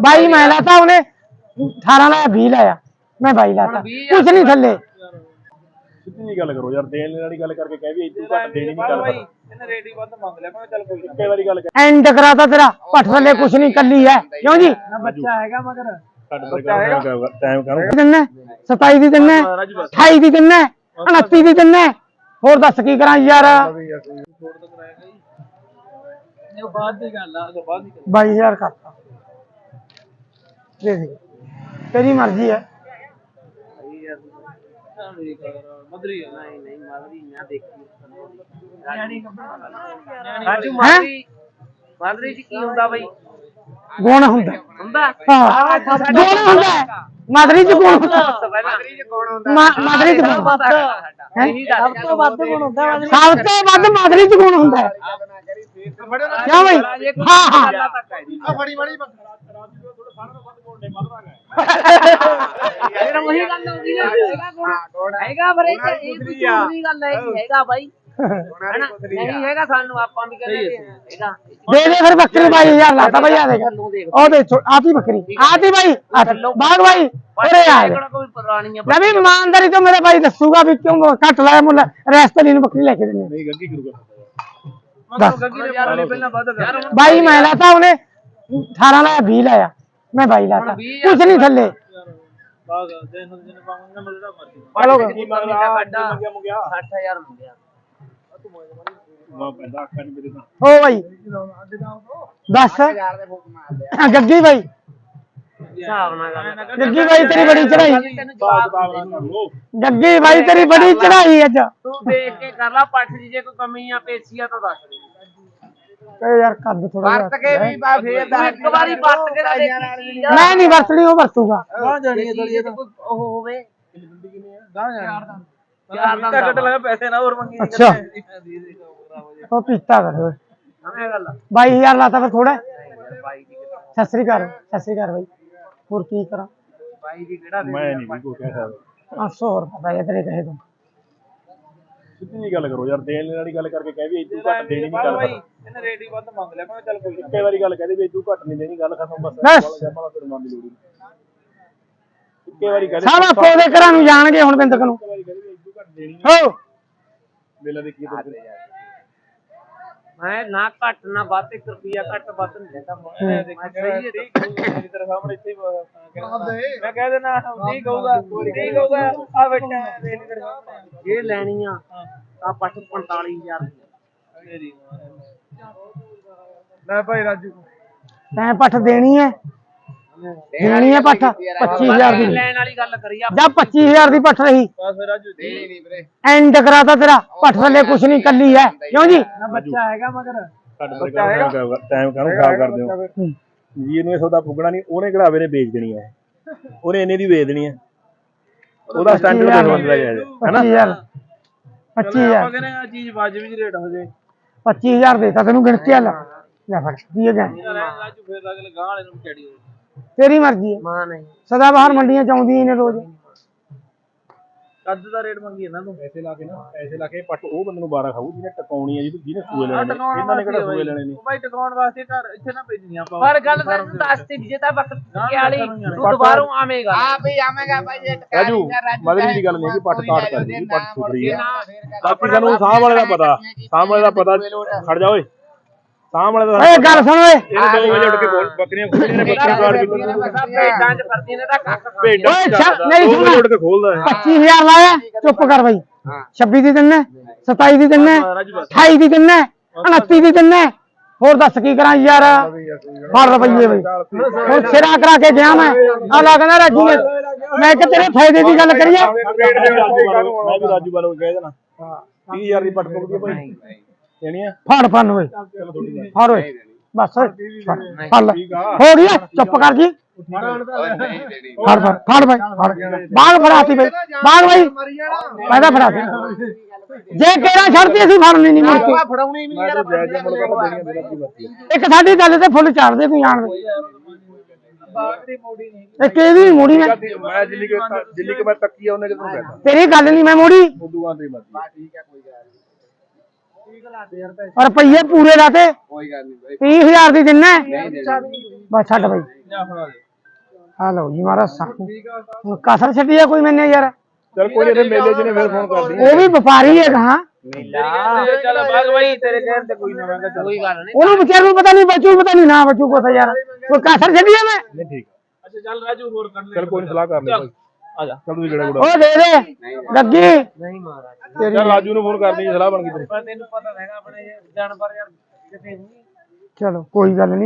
ਬਾਈ ਮੈਂ ਲਾਤਾ ਉਹਨੇ। 18 ਲਾਇਆ 20 ਲਾਇਆ। ਮੈਂ ਬਾਈ ਲਾਤਾ। ਕੁਛ ਨਹੀਂ ਥੱਲੇ। ਸਿੱਧੀ ਗੱਲ ਕਰੋ ਯਾਰ ਦੇਣ ਵਾਲੀ ਗੱਲ ਕਰਕੇ ਕਹਿ ਵੀ ਇਦੋਂ ਘੱਟ ਦੇਣੀ ਨਹੀਂ ਗੱਲ ਬਾਈ ਇਹਨੇ ਰੇਟ ਹੀ ਵੱਧ ਮੰਗ ਲਿਆ ਮੈਂ ਚੱਲ ਕੋਈ ਨੀ। ਇੱਕੇ ਵਾਰੀ ਗੱਲ ਕਹਿ ਐਂਡ ਕਰਾਤਾ ਤੇਰਾ ਪੱਠ ਥੱਲੇ ਕੁਛ ਨਹੀਂ ਕੱਲੀ ਹੈ ਕਿਉਂ ਜੀ? ਬੱਚਾ ਹੈਗਾ ਮਗਰ। ਕਰ ਟਾਈਮ ਕਰੋ। ਦਿੰਨਾ 27 ਦੀ ਦਿੰਨਾ 28 ਦੀ ਦਿੰਨਾ 29 ਦੀ ਦਿੰਨਾ ਹੋਰ ਦੱਸ ਕੀ ਕਰਾਂ ਯਾਰ? ਇਹ ਬਾਅਦ ਦੀ ਗੱਲ ਆ ਉਹ ਬਾਅਦ ਦੀ ਗੱਲ 22000 ਕਰਤਾ। ਦੇ ਦੇ ਤੇਰੀ ਮਰਜ਼ੀ ਹੈ ਆ ਮੇਰੀ ਗੱਲ ਮਦਰੀ ਆ ਨਹੀਂ ਨਹੀਂ ਮਦਰੀ ਨਾ ਦੇਖੀ ਨਿਆਣੀ ਰਾਜੂ ਹੈਂ? ਮਾਦਰੀ ਚ ਕੀ ਹੁੰਦਾ ਬਈ ਗੁਣ ਹੁੰਦਾ ਹੁੰਦਾ ਹਾਂ ਗੁਣ ਹੁੰਦਾ ਹੈ। ਮਾਦਰੀ ਚ ਗੁਣ ਹੁੰਦਾ ਮਾਦਰੀ ਚ ਕੌਣ ਹੁੰਦਾ ਮਾ- ਮਾਦਰੀ ਚ ਗੁਣ ਹੁੰਦਾ ਹੈਂ? ਸਭ ਤੋਂ ਵੱਧ ਗੁਣ ਹੁੰਦਾ ਸਭ ਤੋਂ ਵੱਧ ਮਾਦਰੀ ਚ ਗੁਣ ਹੁੰਦਾ ਹੈ ਕਿਉਂ ਬਈ ਹਾਂ ਹਾਂ ਫਿਰ ਉਹੀ ਗੱਲ ਹੋ ਗਈ ਨਾ ਹੈਗਾ ਗੁਣ ਹੈਗਾ ਫਿਰ ਇਹ ਚ- ਇਹ ਕੋਈ ਪੂਰੀ ਗੱਲ ਹੈ। ਕਿ ਹੈਗਾ ਬਾਈ। ਹੈਨਾ? ਨਹੀਂ ਹੈਗਾ ਸਾਨੂੰ ਆਪਾਂ ਵੀ ਕਹਿੰਦੇ ਹੈਗਾ। ਦੇ ਦੇ ਫਿਰ ਬੱਕਰੀ ਬਾਈ ਹਜ਼ਾਰ ਲਾਤਾ ਬਈ ਆ ਦੇਖ। ਉਹ ਦੇ ਆਤੀ ਬੱਕਰੀ? ਆਤੀ ਬਾਈ? ਆਤੀ। ਬਾਗ ਬਾਈ ਲੈ ਵੀ ਇਮਾਨਦਾਰੀ ਤੋਂ ਮੇਰੇ ਭਾਈ ਦੱਸੂਗਾ ਵੀ ਕਿਉਂ ਘੱਟ ਲਾਇਆ ਮੁੱਲ ਰੈਸਟਲੀ ਨੂੰ ਬੱਕਰੀ ਲੈ ਕੇ ਦਿੰਦੇ ਨਹੀਂ ਗੱਗੀ ਕਰੂਗਾ ਬਾਈ ਮੈਂ ਲਾਤਾ ਉਹਨੇ 18 ਲਾਇਆ 20 ਲਾਇਆ। ਮੈਂ ਬਾਈ ਲਾਤਾ। ਕੁਛ ਨਹੀਂ ਥੱਲੇ। ਬਾਗ ਦੇ ਨੂੰ ਜਿਹਨੇ ਪਾਉਂਗਾ ਮੈਂ ਜਿਹੜਾ ਮਰਜ਼ੀ ਵੱਡਾ ਮੰਗਿਆ? ਮੰਗਿਆ 60000 ਮੰਗਿਆ। ਓ ਬਾਈ। ਦੱਸ। ਗੱਗੀ ਬਾਈ। ਗੱਗੀ ਬਾਈ ਤੇਰੀ ਬੜੀ ਚੜਾਈ। ਗੱਗੀ ਬਾਈ ਤੇਰੀ ਬੜੀ ਅੱਜ। ਤੂੰ ਦੇਖ ਕੇ ਕਰ ਲਾ ਪੱਠ ਦੀ ਜੇ ਕੋਈ ਕਮੀ ਆ ਪੇਚੀ ਆ ਤਾਂ ਦੱਸ ਦੇ। ਕਹੇ ਯਾਰ ਕੱਦ ਥੋੜਾ ਵਰਤ ਕੇ ਵੀ ਬਾ ਫੇਰ ਦਾ ਇੱਕ ਵਾਰੀ ਵਰਤ ਕੇ ਤਾਂ ਦੇਖੀ ਚੀਜ਼ ਆ ਮੈਂ ਨਹੀਂ ਵਰਤਣੀ ਉਹ ਵਰਤੂਗਾ। ਗਾਂ ਜਾਣੀ ਤੇ। ਕੋਈ ਉਹ ਹੋਵੇ। ਗਾਂ ਜਾਣੀ। ਚਾਰ ਦਾ ਤਾਂ ਕੱਟ ਲਗਾ ਪੈਸੇ ਨਾ ਹੋਰ ਮੰਗੀ ਅੱਛਾ। ਉਹ ਪੀਤਾ ਕਰ ਓਏ। ਹਮੇ ਗੱਲ 22000 ਲਾਤਾ ਫਿਰ ਥੋੜਾ ਬਾਈ ਦੀ ਸਤਿ ਸ੍ਰੀ ਅਕਾਲ ਸਤਿ ਸ੍ਰੀ ਅਕਾਲ ਬਾਈ। ਹੋਰ ਕੀ ਕਰਾਂ? ਬਾਈ ਦੀ ਕਿਹੜਾ ਮੈਂ ਨਹੀਂ ਵੀ ਕੋਈ ਕਹਿ ਸਕਦਾ। 500 ਹੋਰ ਪਤਾ ਹੈ ਤੇਰੇ ਕਹੇ ਤੋਂ ਸਿੱਧੀ ਜੀ ਗੱਲ ਕਰੋ ਯਾਰ ਦੇਣ ਵਾਲੀ ਗੱਲ ਕਰਕੇ ਕਹਿ ਵੀ ਇਦੋਂ ਘੱਟ ਦੇਣੀ ਨਹੀਂ ਗੱਲ ਬਾਈ ਇਹਨੇ ਰੇਟ ਹੀ ਵੱਧ ਮੰਗ ਲਿਆ ਮੈਂ ਕਿਹਾ ਚੱਲ ਕੋਈ ਨੀ। ਇੱਕੇ ਵਾਰੀ ਗੱਲ ਕਹਦੇ ਵੀ ਇਦੋਂ ਘੱਟ ਨਹੀਂ ਦੇਣੀ ਗੱਲ ਖਤਮ ਬਸ। ਬਸ। ਜਮਾ ਫਿਰ ਮੰਨ ਦੀ ਨਹੀਂ ਇੱਕੇ ਵਾਰੀ ਕਹਦੇ ਸਾਰਾ ਆਪੋ ਦੇ ਘਰਾਂ ਨੂੰ ਜਾਣਗੇ ਹੁਣ ਬਿੰਦਕ ਨੂੰ। ਇੱਕੇ ਵਾਰੀ ਕਹਦੇ ਵੀ ਇਦੋਂ ਘੱਟ ਦੇਣੀ ਹੋ। ਵੇਲਾ ਦੇਖੀਏ ਤਾਂ ਮੈਂ ਨਾ ਘੱਟ ਨਾ ਵੱਧ 1 ਰੁਪਿਆ ਘੱਟ ਵੱਧ ਨਹੀਂ ਦਿੰਦਾ ਮੈਂ ਸਹੀ ਹੈ ਠੀਕ ਹੋਊਗਾ, ਮੇਰੀ ਤਰ੍ਹਾਂ ਸਾਹਮਣੇ ਇੱਥੇ ਹੀ। ਮੈਂ ਕਹਿ ਦੇਣਾ ਨਹੀਂ ਕਹੂਗਾ ਨਹੀਂ ਕਹੂਗਾ ਆ ਬੈਠਾ ਸਾਹਮਣੇ। ਇਹ ਲੈਣੀ ਆ ਤਾਂ ਪੱਠ 45000 ਦੀ ਮੇਰੀ ਲੈ ਭਾਈ ਰਾਜੂ। ਤੈਂ ਪੱਠ ਦੇਣੀ ਹੈ। ਦੇਣੀ ਹੈ ਪੱਠ। 25000 ਦੀ। ਲੈਣ ਵਾਲੀ ਗੱਲ ਕਰੀ ਆ। ਜਾਂ 25000 ਦੀ ਪੱਠ ਰਹੀ। ਬਸ ਫਿਰ ਰਾਜੂ ਦੇ ਨਹੀਂ ਵੀਰੇ। ਐਂਡ ਕਰਾਤਾ ਤੇਰਾ। ਪੱਠ ਥੱਲੇ ਕੁਛ ਨਹੀਂ ਕੱਲੀ ਹੈ। ਕਿਉਂ ਜੀ? ਬੱਚਾ ਹੈਗਾ ਮਗਰ। ਟਾਈਮ ਕਾਹਨੂੰ ਖਰਾਬ ਕਰ ਦਿਓ ਜੀ ਇਹਨੂੰ ਇਹ ਸੌਦਾ ਪੁੱਗਣਾ ਨਹੀਂ। ਉਹਨੇ ਕਿਹੜਾ ਨੇ ਵੇਚ ਦੇਣੀ ਹੈ। ਉਹਨੇ ਇੰਨੇ ਦੀ ਵੇਚ ਦੇਣੀ ਹੈ। ਉਹਦਾ ਸਟੈਂਡਰਡ ਤੇ ਹੁੰਦਾ ਜਾਇਜ਼ ਹੈਨਾ? 25000 25000 ਆਪਾਂ ਕਹਿੰਦੇ ਆ ਚੀਜ਼ ਵਾਜਬ ਜੀ ਰੇਟ ਹੋ ਜੇ। 25000 ਦੇਤਾ ਤੈਨੂੰ ਗਿਣਤੀ ਆ ਲੈ। ਲੈ ਫੜ ਕੀ ਹੈ ਰਾਜੂ ਫਿਰ ਅਗਲੇ ਗਾਂ ਵਾਲੇ ਨੂੰ ਚੜੀ ਤੇਰੀ ਮਰਜ਼ੀ ਹੈ। ਮਾਂ ਨਹੀਂ। ਸਦਾ ਬਾਹਰ ਮੰਡੀਆਂ ਚ ਆਉਂਦੀਆਂ ਨੇ ਰੋਜ਼। ਕੱਦ ਦਾ ਰੇਟ ਮੰਗੀ ਇਹਨਾਂ ਤੋਂ। ਪੈਸੇ ਲਾ ਕੇ ਨਾ ਪੈਸੇ ਲਾ ਕੇ ਪੱਟ ਉਹ ਬੰਦੇ ਨੂੰ 12 ਖਾਊ ਜਿਹਨੇ ਟਕਾਉਣੀ ਹੈ ਜਿਹਨੇ ਜਿਹਨੇ ਸੂਏ ਲੈਣੇ ਨੇ। ਟਿਕਾਉਣ ਇਹਨਾਂ ਨੇ ਕਿਹੜਾ ਵਾਸਤੇ ਸੂਏ ਲੈਣੇ ਨੇ? ਭਾਈ ਟਿਕਾਉਣ ਵਾਸਤੇ ਘਰ ਇੱਥੇ ਨਾ ਭੇਜਣੀ ਆਪਾਂ। ਪਰ ਗੱਲ ਤੈਨੂੰ ਦੱਸਤੀ ਜੇ ਤਾਂ ਵਕਤ ਵਾਲੀ ਤੂੰ ਦੁਬਾਰੋਂ ਆਵੇਂਗਾ। ਆ ਵੀ ਆਵੇਂਗਾ ਭਾਈ ਜੇ ਟਕਾ ਰਾਜੂ ਮਗਰੀ ਦੀ ਗੱਲ ਨਹੀਂ ਕਿ ਪੱਟ ਕਾਟ ਕਰ ਦੀ ਪੱਟ ਸੁਧਰੀ ਹੈ ਬਾਕੀ ਸਾਨੂੰ ਸਾਹ ਵਾਲੇ ਦਾ ਪਤਾ ਸਾਹ ਵਾਲੇ ਦਾ ਪਤਾ ਖੜ ਜਾ ਓਏ। ਸਾਹ ਵਾਲੇ ਦਾ ਓਏ ਗੱਲ ਸੁਣ ਓਏ। ਇਹਨੇ 2 ਵਜੇ ਉੱਠ ਕੇ ਬੋਲ ਬੱਕਰੀਆਂ ਖੋਲੀਆਂ ਨੇ ਬੱਕਰੀ ਕਾਟ ਕੇ ਭੇਡਾਂ ਚ ਫਰਦੀਆਂ ਨੇ ਤਾਂ ਕੱਖ ਭੇਡਾਂ ਓਏ ਛੱਡ, ਮੇਰੀ 2 ਸੁਣ। ਉੱਠ ਕੇ ਖੋਲਦਾ ਹੈ 25000 ਲਾਇਆ ਚੁੱਪ ਕਰ ਬਾਈ। 26 ਦੀ ਦਿੰਨਾ 27 ਦੀ ਦਿੰਨਾ 28 ਦੀ ਦਿੰਨਾ 29 ਦੀ ਦਿੰਨਾ। ਹੋਰ ਦੱਸ ਕੀ ਕਰਾਂ ਯਾਰ? ਫੜ ਰੁਪਈਏ ਬਈ। ਹੁਣ ਸਿਰਾ ਕਰਾ ਕੇ ਗਿਆ ਮੈਂ। ਆ ਲਾ ਕਹਿੰਦਾ ਰਾਜੂ ਨੇ ਮੈਂ ਕਿ ਤੇਰੇ ਫਾਇਦੇ ਦੀ ਗੱਲ ਕਰੀਏ। ਮੈਂ ਵੀ ਰਾਜੂ ਬਾਲੋ ਕਹਿ ਦੇਣਾ। 30000 ਦੀ ਪੱਟ ਪੁੱਗਦੀ ਭਾਈ ਫੜ ਫੜ ਓਏ। ਫੜ ਓਏ। ਬਸ ਓਏ ਫੜ। ਫੜ ਲੈ। ਹੋ ਗਿਆ ਚੁੱਪ ਕਰ ਜੀ। ਫੜ ਫੜ ਫੜ ਬਾਈ ਫੜ। ਬਾਗ ਫੜਾਤੀ ਬਈ। ਬਾਗ ਬਾਈ। ਮੈਂ ਤਾਂ ਫੜਾਤੀ ਜੇ ਕਿਹੜਾ ਛੱਡਦੀ ਅਸੀਂ ਫੜਨੀ ਨਹੀਂ ਮੁੜ ਕੇ। ਫੜਾਉਣੀ ਵੀ ਮੈਂ ਤਾਂ ਜਾਇਜ਼ ਮੁੱਲ ਕਰ ਦੇਣੀਆਂ ਮੇਰਾ ਕੀ ਮਰਜ਼ੀ ਇੱਕ ਸਾਡੀ ਗੱਲ ਤੇ ਫੁੱਲ ਚਾੜਦੇ ਤੂੰ ਜਾਣ ਦੇ ਬਾਗ ਦੀ ਮੋੜੀ ਨਹੀਂ ਇੱਕ ਇਹ ਵੀ ਮੋੜੀ ਮੈਂ ਮੈਂ ਜਿੰਨੀ ਕਿ ਜਿੰਨੀ ਕਿ ਮੈਂ ਤੱਕੀ ਆ ਉਹਨੇ ਕਿਦੋਂ ਕਹਿਤਾ ਤੇਰੀ ਗੱਲ ਨਹੀਂ ਮੈਂ ਮੋੜੀ। ਉਦੋਂ ਆਂਦੀ ਰੁਪਈਏ ਪੂਰੇ ਲਾਤੇ ਕੋਈ ਗੱਲ ਨਹੀਂ ਬਾਈ। 30000 ਦੀ ਦਿੰਨਾ ਬਸ ਛੱਡ ਬਈ। ਦੇ। ਆ ਲਓ ਜੀ ਮਾਰਾ ਸਾਕੂ ਕਸਰ ਛੱਡੀ ਆ ਕੋਈ ਮੈਨੇ ਯਾਰ? ਚਲ ਕੋਈ ਨਹੀਂ ਮੇਲੇ 'ਚ ਨੇ ਫਿਰ ਫੋਨ ਕਰਦੀ ਉਹ ਵੀ ਵਪਾਰੀ ਹੈ। ਕਹਾ ਚੱਲ ਬਾਗ ਬਾਈ ਤੇਰੇ ਕਹਿਣ ਤੇ ਕੋਈ ਨਾ ਕੋਈ ਗੱਲ ਨਹੀਂ। ਉਹਨੂੰ ਵਿਚਾਰ ਨੂੰ ਪਤਾ ਨਹੀਂ ਬਚੂ ਪਤਾ ਨਹੀਂ ਨਾ ਬਚੂ ਕੁਛ ਯਾਰ। ਕੋਈ ਕਸਰ ਛੱਡੀ ਆ ਮੈਂ? ਨਹੀਂ ਠੀਕ ਅੱਛਾ ਚੱਲ ਰਾਜੂ ਹੋਰ ਕਰ ਲੈ। ਚਲ ਕੋਈ ਨੀ ਸਲਾਹ ਕਰ ਲੈ ਭਾਈ ਆ ਜਾ। ਚਲ ਤੁਸੀਂ ਜਿਹੜਾ ਗੁੜਾ। ਉਹ ਦੇ ਦੇ। ਲੱਗੀ। ਨਹੀਂ ਮਹਾਰਾਜ। ਚਲ ਰਾਜੂ ਨੂੰ ਫੋਨ ਕਰਨੀ ਸਲਾਹ ਬਣ ਗਈ ਤੇਰੀ। ਪਰ ਤੈਨੂੰ ਪਤਾ ਹੈਗਾ ਆਪਣੇ ਜਾਨਵਰ ਯਾਰ ਕਿਤੇ ਨਹੀਂ। ਚਲੋ ਕੋਈ ਗੱਲ ਨਹੀਂ